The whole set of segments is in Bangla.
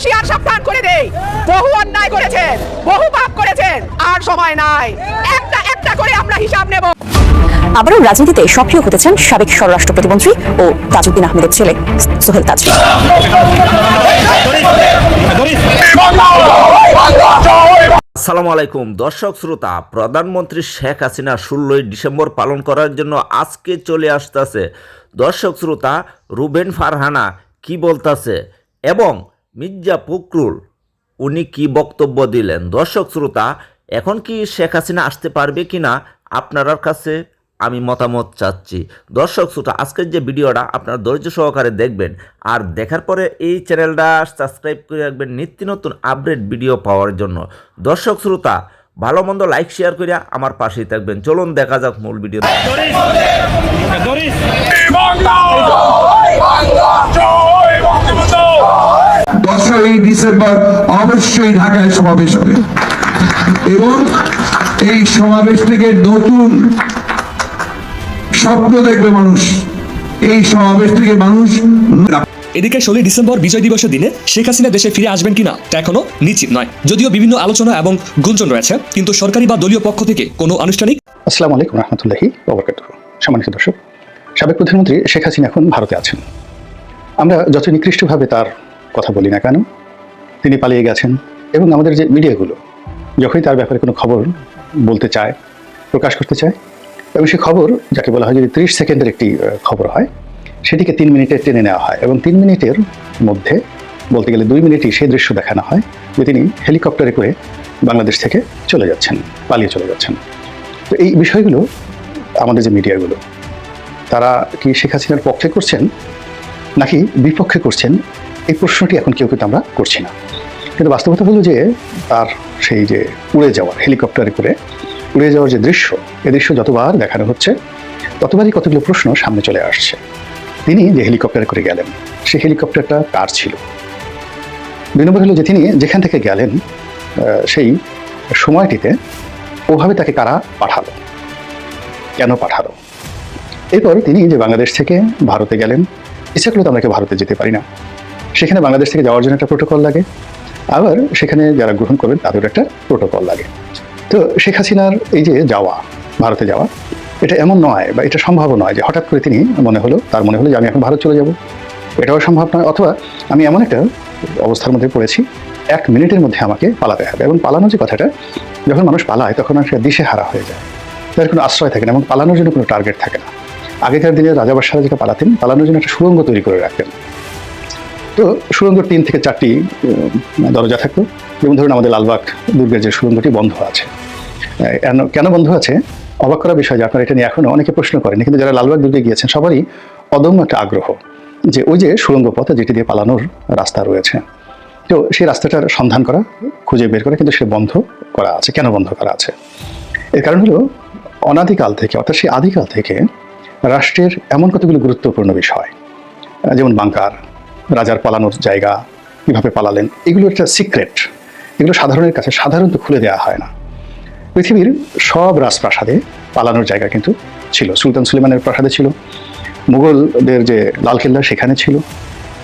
হুঁশিয়ার সাবধান করে দেই। বহু অন্যায় করেছেন বহু পাপ করেছেন আর সময় নাই। একটা একটা করে আমরা হিসাব নেব। আবারও রাজনীতিতে সক্রিয় হতেছেন সাবেক স্বরাষ্ট্র প্রতিমন্ত্রী ও তাজউদ্দিন আহমেদের ছেলে সোহেল তাজ আসসালামু আলাইকুম। দর্শক শ্রোতা প্রধানমন্ত্রী শেখ হাসিনা ষোলোই ডিসেম্বর পালন করার জন্য আজকে চলে আসতেছে। দর্শক শ্রোতা রুবেন ফারহানা কি বলতাছে? এবং মির্জা ফখরুল, উনি কি বক্তব্য দিলেন? দর্শক, শ্রোতা, এখন কি শেখ হাসিনা আসতে পারবে কি না আপনার কাছে আমি মতামত চাচ্ছি। দর্শক, শ্রোতা, আজকের যে ভিডিওটা আপনারা ধৈর্য সহকারে দেখবেন আর দেখার পরে এই চ্যানেলটা সাবস্ক্রাইব করে রাখবেন নিত্য নতুন আপডেট ভিডিও পাওয়ার জন্য। দর্শক, শ্রোতা, ভালো মন্দ লাইক, শেয়ার করে আমার পাশেই থাকবেন। চলুন, দেখা যাক মূল ভিডিও দশই ডিসেম্বর অবশ্যই ঢাকায় সমাবেশ হবে। এবং এই সমাবেশ থেকে নতুন স্বপ্ন দেখবে মানুষ। এই সমাবেশ থেকে মানুষ এদিকে ষোলোই ডিসেম্বর বিজয় দিবসের দিনে শেখ হাসিনা দেশে ফিরে আসবেন কিনা তা এখনও নিশ্চিত নয়। যদিও বিভিন্ন আলোচনা এবং গুঞ্জন রয়েছে কিন্তু সরকারি বা দলীয় পক্ষ থেকে কোনো আনুষ্ঠানিক আসসালামু আলাইকুম রহমতুল্লাহি সম্মানিত দর্শক সাবেক প্রধানমন্ত্রী শেখ হাসিনা এখন ভারতে আছেন। আমরা যত নিকৃষ্টভাবে তার কথা বলি না কেন? তিনি পালিয়ে গেছেন। এবং আমাদের যে মিডিয়াগুলো, যখনই তার ব্যাপারে কোনো খবর বলতে চায়, প্রকাশ করতে চায়, এবং সেই খবর, যাকে বলা হয় যদি ত্রিশ সেকেন্ডের একটি খবর হয়, সেটিকে তিন মিনিটে টেনে নেওয়া হয় এবং তিন মিনিটের মধ্যে বলতে গেলে দুই মিনিটই সেই দৃশ্য দেখানো হয় যে তিনি হেলিকপ্টারে করে বাংলাদেশ থেকে চলে যাচ্ছেন, পালিয়ে চলে যাচ্ছেন। তো এই বিষয়গুলো আমাদের যে মিডিয়াগুলো, তারা কি শেখ হাসিনার পক্ষে করছেন, নাকি বিপক্ষে করছেন এই প্রশ্নটি এখন কেউ কিন্তু আমরা করছি না। কিন্তু বাস্তবতা হলো যে, তার সেই যে উড়ে যাওয়ার হেলিকপ্টারে করে উড়ে যাওয়ার যে দৃশ্য, এ দৃশ্য যতবার দেখানো হচ্ছে, ততবারই কতগুলো প্রশ্ন সামনে চলে আসছে। তিনি যে হেলিকপ্টারে করে গেলেন সেই হেলিকপ্টারটা কার ছিল? দুই নম্বর হলো যে তিনি যেখান থেকে গেলেন সেই সময়টিতে ওভাবে তাকে কারা পাঠালো? কেন পাঠালো? এরপর তিনি যে বাংলাদেশ থেকে ভারতে গেলেন, ইচ্ছা করলে তো আমরা ভারতে যেতে পারি না। সেখানে বাংলাদেশ থেকে যাওয়ার জন্য একটা প্রোটোকল লাগে। আবার সেখানে যারা গ্রহণ করবেন, তাদেরও একটা প্রোটোকল লাগে। তো শেখ হাসিনার এই যে যাওয়া, ভারতে যাওয়া, এটা এমন নয় বা এটা সম্ভব নয় যে হঠাৎ করে তিনি মনে হলো, তার মনে হলো যে আমি এখন ভারত চলে যাব। এটাও সম্ভব নয়, অথবা আমি এমন একটা অবস্থার মধ্যে পড়েছি, এক মিনিটের মধ্যে আমাকে পালাতে হবে। এবং পালানো যে কথাটা, যখন মানুষ পালায়, তখন আর সে দিশে হারা হয়ে যায়। তার কোনো আশ্রয় থাকে না, এবং পালানোর জন্য কোনো টার্গেট থাকে না। আগেকার দিনে রাজা বাদশারা যেটা পালাতেন, পালানোর জন্য একটা সুড়ঙ্গ তৈরি করে রাখতেন। তো সুড়ঙ্গর তিন থেকে চারটি দরজা থাকতো যেমন ধরুন আমাদের লালবাগ দুর্গের যে সুড়ঙ্গটি বন্ধ আছে। কেন- কেন বন্ধ আছে? অবাক করা বিষয় যে আপনারা এটা নিয়ে এখনও অনেকে প্রশ্ন করেন কিন্তু যারা লালবাগ দুর্গে গিয়েছেন, সবারই অদম্য একটা আগ্রহ যে ওই যে সুড়ঙ্গ পথ যেটি দিয়ে পালানোর রাস্তা রয়েছে। তো সেই রাস্তাটার সন্ধান করা, খুঁজে বের করা কিন্তু সে বন্ধ করা আছে। কেন বন্ধ করা আছে? এর কারণ হলো, অনাদিকাল থেকে, অর্থাৎ সেই আদিকাল থেকে রাষ্ট্রের এমন কতগুলো গুরুত্বপূর্ণ বিষয় যেমন বাংকার রাজার পালানোর জায়গা কীভাবে পালালেন, এগুলো একটা সিক্রেট এগুলো সাধারণের কাছে সাধারণত খুলে দেওয়া হয় না। পৃথিবীর সব রাজপ্রাসাদে পালানোর জায়গা কিন্তু ছিল। সুলতান সুলেমানের প্রাসাদে ছিল। মুঘলদের যে লালকেল্লা সেখানে ছিল।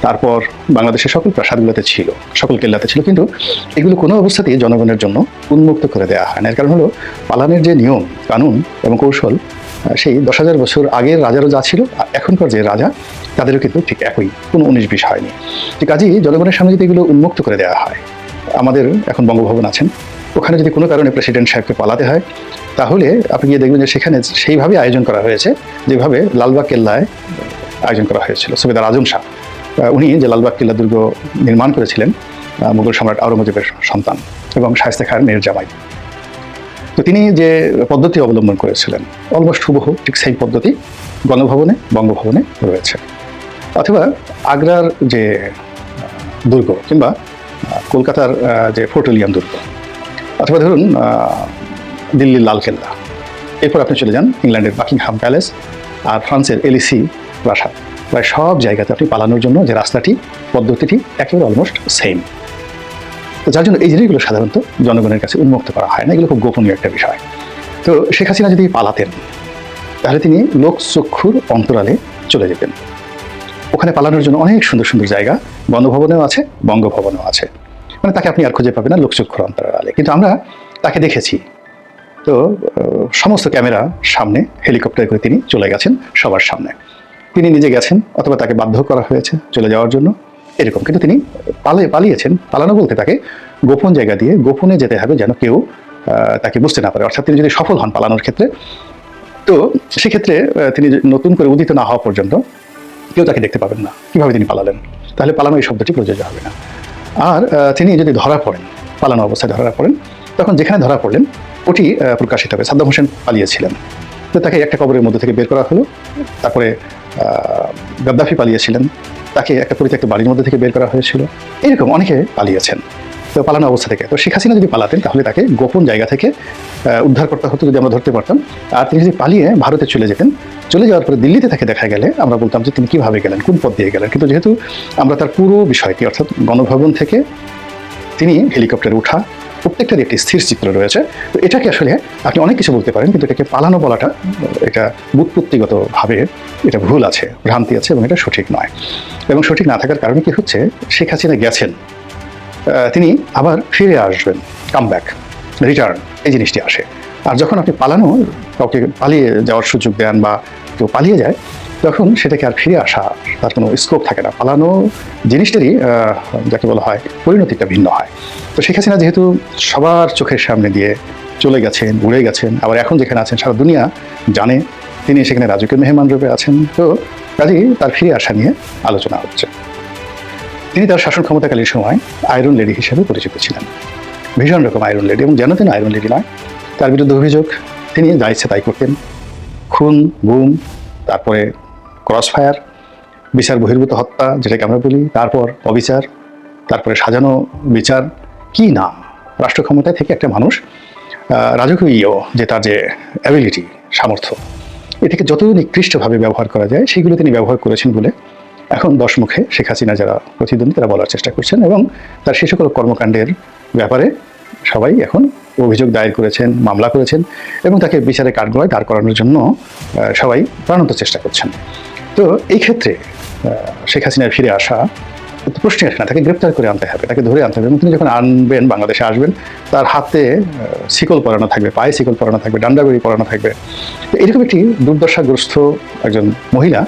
তারপর বাংলাদেশের সকল প্রাসাদগুলোতে ছিল। সকল কেল্লাতে ছিল। কিন্তু এগুলো কোনো অবস্থাতেই জনগণের জন্য উন্মুক্ত করে দেওয়া হয় না। এর কারণ হলো, পালানের যে নিয়ম, কানুন এবং কৌশল সেই দশ হাজার বছর আগের রাজারও যা ছিল, আর এখনকার যে রাজা, তাদেরও কিন্তু ঠিক একই, কোনো উনিশ বিশ হয়নি। তো কাজেই জনগণের সামনে যদি এগুলো উন্মুক্ত করে দেওয়া হয়, আমাদের এখন বঙ্গভবন আছেন, ওখানে যদি কোনো কারণে প্রেসিডেন্ট সাহেবকে পালাতে হয়, তাহলে আপনি গিয়ে দেখবেন যে সেখানে সেইভাবে আয়োজন করা হয়েছে, যেভাবে লালবাগ কেল্লায় আয়োজন করা হয়েছিল। সুবেদার আজম শাহ উনি যে লালবাগ কেল্লা দুর্গ নির্মাণ করেছিলেন মুঘল সম্রাট আওরঙ্গজেবের সন্তান এবং শায়স্তে খায়ের মেয়ের জামাই। তো তিনি যে পদ্ধতি অবলম্বন করেছিলেন অলমোস্ট হুবহু ঠিক সেই পদ্ধতি গণভবনে, বঙ্গভবনে রয়েছে। অথবা আগ্রার যে দুর্গ কিংবা কলকাতার যে ফোর্টুলিয়াম দুর্গ। অথবা ধরুন দিল্লির লালকেল্লা। এরপর আপনি চলে যান ইংল্যান্ডের বাকিংহাম প্যালেস আর ফ্রান্সের এলিসি প্রাসাদ। প্রায় সব জায়গাতে আপনি পালানোর জন্য যে রাস্তাটি, পদ্ধতিটি একেবারে অলমোস্ট সেম তো যার জন্য এই জিনিসগুলো সাধারণত জনগণের কাছে উন্মুক্ত করা হয় না। এগুলো খুব গোপনীয় একটা বিষয়। তো শেখ হাসিনা যদি পালাতেন, তাহলে তিনি লোকচক্ষুর অন্তরালে চলে যেতেন। ওখানে পালানোর জন্য অনেক সুন্দর সুন্দর জায়গা বঙ্গভবনেও আছে বঙ্গভবনেও আছে। মানে তাকে আপনি আর খুঁজে পাবেন না লোকচক্ষুর অন্তরালে কিন্তু আমরা তাকে দেখেছি। তো সমস্ত ক্যামেরা সামনে, হেলিকপ্টার করে তিনি চলে গেছেন সবার সামনে। তিনি নিজে গেছেন অথবা তাকে বাধ্য করা হয়েছে চলে যাওয়ার জন্য। এরকম। কিন্তু তিনি পালিয়ে, পালিয়েছেন, পালানো বলতে তাকে গোপন জায়গা দিয়ে গোপনে যেতে হবে যেন কেউ তাকে বুঝতে না পারে। অর্থাৎ তিনি যদি সফল হন পালানোর ক্ষেত্রে, তো সেক্ষেত্রে তিনি নতুন করে উদিত না হওয়া পর্যন্ত কেউ তাকে দেখতে পাবেন না। কীভাবে তিনি পালালেন? তাহলে পালানো এই শব্দটি প্রযোজ্য হবে না। আর তিনি যদি ধরা পড়েন, পালানো অবস্থায় ধরা পড়েন, তখন যেখানে ধরা পড়লেন, ওটি প্রকাশিত হবে। সাদ্দাম হোসেন পালিয়েছিলেন। তো তাকে একটা কবরের মধ্যে থেকে বের করা হলো। তারপরে গাদ্দাফি পালিয়েছিলেন। তাকে একটা পরিত্যক্ত বাড়ির মধ্যে থেকে বের করা হয়েছিল। এরকম অনেকে পালিয়েছেন। তো পালানো অবস্থা থেকে। তো শেখ হাসিনা যদি পালাতেন, তাহলে তাকে গোপন জায়গা থেকে উদ্ধার করতে হতো যদি আমরা ধরতে পারতাম। আর তিনি যদি পালিয়ে ভারতে চলে যেতেন, চলে যাওয়ার পরে দিল্লিতে তাকে দেখা গেলে আমরা বলতাম যে তিনি কীভাবে গেলেন, কোন পথ দিয়ে গেলেন। কিন্তু যেহেতু আমরা তার পুরো বিষয়টি, অর্থাৎ গণভবন থেকে তিনি হেলিকপ্টারে উঠা প্রত্যেকটারই একটি স্থির চিত্র রয়েছে। তো এটাকে আসলে আপনি অনেক কিছু বলতে পারেন, কিন্তু এটাকে পালানো বলাটা, এটা বুৎপত্তিগতভাবে এটা ভুল আছে, ভ্রান্তি আছে এবং এটা সঠিক নয়। এবং সঠিক না থাকার কারণে কি হচ্ছে, শেখ হাসিনা গেছেন। তিনি আবার ফিরে আসবেন কাম ব্যাক রিটার্ন এই জিনিসটি আসে। আর যখন আপনি পালানো, কাউকে পালিয়ে যাওয়ার সুযোগ দেন বা কেউ পালিয়ে যায় তখন সেটাকে আর ফিরে আসা, তার কোনো স্কোপ থাকে না। পালানো জিনিসটারই যাকে বলা হয়, পরিণতিটা ভিন্ন হয়। তো শেখ হাসিনা যেহেতু সবার চোখের সামনে দিয়ে চলে গেছেন, উড়ে গেছেন, আবার এখন যেখানে আছেন, সারা দুনিয়া জানে, তিনি সেখানে রাজকীয় মেহমান রূপে আছেন। তো কাজেই তার ফিরে আসা নিয়ে আলোচনা হচ্ছে। তিনি তার শাসন ক্ষমতাকালীন সময় আয়রন লেডি হিসেবে পরিচিত ছিলেন। ভীষণ রকম আয়রন লেডি এবং যেন তিনি আয়রন লেডি নয়, তার বিরুদ্ধে অভিযোগ, তিনি যা ইচ্ছে তাই করতেন। খুন, গুম, তারপরে ক্রস ফায়ার বিচার, বহির্ভূত হত্যা যেটাকে আমরা বলি, তারপর অবিচার, তারপরে সাজানো বিচার, কি না? রাষ্ট্র ক্ষমতায় থেকে একটা মানুষ রাজকীয় যে তার যে অ্যাবিলিটি সামর্থ্য এটাকে যত নিকৃষ্টভাবে ব্যবহার করা যায়, সেগুলো তিনি ব্যবহার করেছেন বলে এখন দশ মুখে শেখ হাসিনা যারা প্রতিদ্বন্দ্বী, তারা বলার চেষ্টা করছেন এবং তার সে সকল কর্মকাণ্ডের ব্যাপারে সবাই এখন অভিযোগ দায়ের করেছেন, মামলা করেছেন এবং তাকে বিচারে কাঠগড়ায় দাঁড় করানোর জন্য সবাই প্রাণান্ত চেষ্টা করছেন। তো এই ক্ষেত্রে শেখ হাসিনার ফিরে আসা প্রশ্নই আসে না, তাকে গ্রেপ্তার করে আনতে হবে, তাকে ধরে আনতে হবে। এবং তিনি যখন আনবেন, বাংলাদেশে আসবেন, তার হাতে শিকল পরানো থাকবে, পায়ে শিকল পরানো থাকবে ডান্ডাবেড়ি পরানো থাকবে। এরকম একটি দুর্দশাগ্রস্ত একজন মহিলা,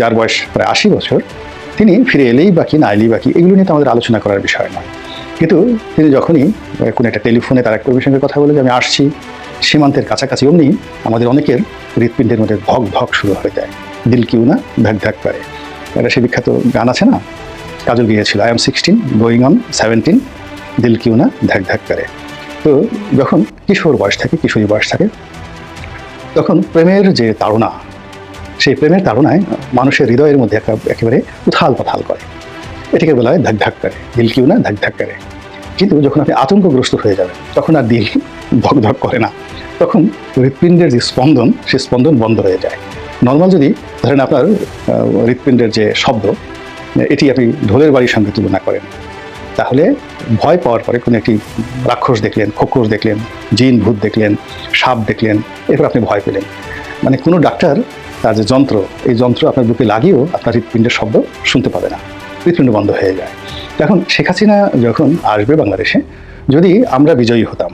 যার বয়স প্রায় আশি বছর, তিনি ফিরে এলেই বাকি না এলেই বাকি এগুলো নিয়ে তো আমাদের আলোচনা করার বিষয় নয়। কিন্তু তিনি যখনই কোনো একটা টেলিফোনে তার এক কর্মীর সঙ্গে কথা বলে যে, আমি আসছি। সীমান্তের কাছাকাছি অমনি আমাদের অনেকের হৃৎপিণ্ডের মধ্যে ধক ধক শুরু হয়ে যায় দিল কিউ না ধ্যাক ধ্যাক করে। একটা সে বিখ্যাত গান আছে না? কাজল গিয়েছিল I am sixteen going on seventeen দিল কিউ না ধ্যাক ধ্যাক করে। তো যখন কিশোর বয়স থাকে, কিশোরী বয়স থাকে, তখন প্রেমের যে তাড়না, সেই প্রেমের তাড়নায় মানুষের হৃদয়ের মধ্যে একটা একেবারে উথাল পাথাল করে। এটাকে বলা হয় ধাক ধাক করে। দিল কিউ না ধাক ধাক করে। কিন্তু যখন আপনি আতঙ্কগ্রস্ত হয়ে যাবেন, তখন আর দিল ধক ধক করে না। তখন হৃৎপিণ্ডের যে স্পন্দন সেই স্পন্দন বন্ধ হয়ে যায়। নর্মাল যদি ধরেন আপনার হৃৎপিণ্ডের যে শব্দ, এটি আপনি ঢোলের বাড়ির সঙ্গে তুলনা করেন। তাহলে ভয় পাওয়ার পরে কোনো একটি রাক্ষস দেখলেন খোকস দেখলেন, জিন ভূত দেখলেন, সাপ দেখলেন, এরপর আপনি ভয় পেলেন। মানে কোনো ডাক্তার তার যে যন্ত্র, এই যন্ত্র আপনার বুকে লাগিয়েও আপনার হৃৎপিণ্ডের শব্দ শুনতে পাবে না। হৃৎপিণ্ড বন্ধ হয়ে যায়। এখন শেখ হাসিনা যখন আসবে বাংলাদেশে, যদি আমরা বিজয়ী হতাম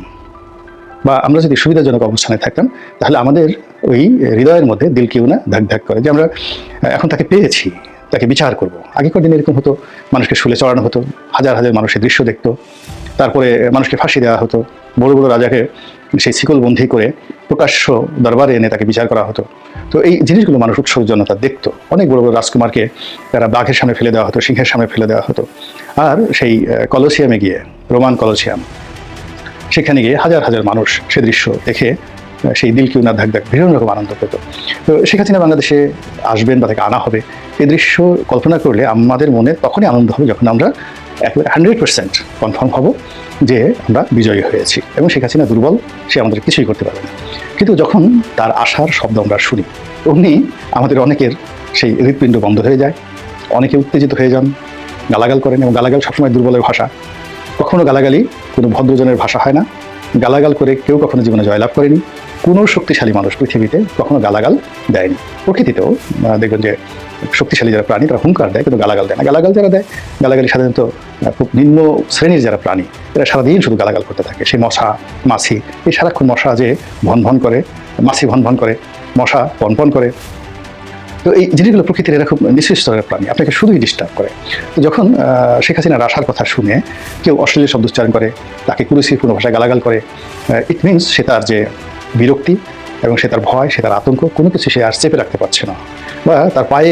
বা আমরা যদি সুবিধাজনক অবস্থানে থাকতাম, তাহলে আমাদের ওই হৃদয়ের মধ্যে দিল কেউ না ধাক ধাক করে যে আমরা এখন তাকে পেয়েছি, তাকে বিচার করব। আগেকার দিনে এরকম হতো, মানুষকে শুলে চড়ানো হতো, হাজার হাজার মানুষের দৃশ্য দেখত, তারপরে মানুষকে ফাঁসি দেওয়া হতো, বড় বড় রাজাকে সেই শিকলবন্দি করে প্রকাশ্য দরবারে এনে তাকে বিচার করা হতো। তো এই জিনিসগুলো মানুষ উৎসর্জনতা দেখতো। অনেক বড় বড় রাজকুমারকে তারা বাঘের সামনে ফেলে দেওয়া হতো, সিংহের সামনে ফেলে দেওয়া হতো। আর সেই কলোসিয়ামে গিয়ে, রোমান কলোসিয়াম সেখানে গিয়ে হাজার হাজার মানুষ সে দৃশ্য দেখে সেই দিল কিউ না ধাক ধাক ভীষণ রকম আনন্দ পেত। তো শেখ হাসিনা বাংলাদেশে আসবেন বা তাকে আনা হবে এই দৃশ্য কল্পনা করলে আমাদের মনে তখনই আনন্দ হবে যখন আমরা একেবারে হান্ড্রেড পার্সেন্ট কনফার্ম হব যে আমরা বিজয়ী হয়েছি এবং শেখ হাসিনা দুর্বল, সে আমাদের কিছুই করতে পারবে না। কিন্তু যখন তার আশার শব্দ আমরা শুনি, অমনি আমাদের অনেকের সেই হৃৎপিণ্ড বন্ধ হয়ে যায়, অনেকে উত্তেজিত হয়ে যান, গালাগাল করেন এবং গালাগাল সবসময় দুর্বলের ভাষা। কখনো গালাগালি, কোনো ভদ্রজনের ভাষা হয় না। গালাগাল করে কেউ কখনো জীবনে জয়লাভ করেনি। কোনো শক্তিশালী মানুষ পৃথিবীতে কখনো গালাগাল দেয়নি। প্রকৃতিতেও দেখবেন যে শক্তিশালী যারা প্রাণী, তারা হুঙ্কার দেয়, কিন্তু গালাগাল দেয় না। গালাগাল যারা দেয়, গালাগালি সাধারণত খুব নিম্ন শ্রেণির যারা প্রাণী, এরা সারাদিন শুধু গালাগাল করতে থাকে। সেই মশা, মাছি, এই সারাক্ষণ মশা যে ভন ভন করে, মাছি ভন ভন করে, মশা পন পন করে তো এই জিনিসগুলো প্রকৃতির এরা খুব নিঃশেষ স্তরের প্রাণী আপনাকে শুধুই ডিস্টার্ব করে। তো যখন শেখ হাসিনার আসার কথা শুনে কেউ অশ্লীল শব্দ উচ্চারণ করে, তাকে কুরুশিপূর্ণ ভাষায় গালাগাল করে ইট মিনস সে তার যে বিরক্তি এবং সে তার ভয়, সে তার আতঙ্ক, কোনো কিছু সে আর চেপে রাখতে পারছে না। বা তার পায়ে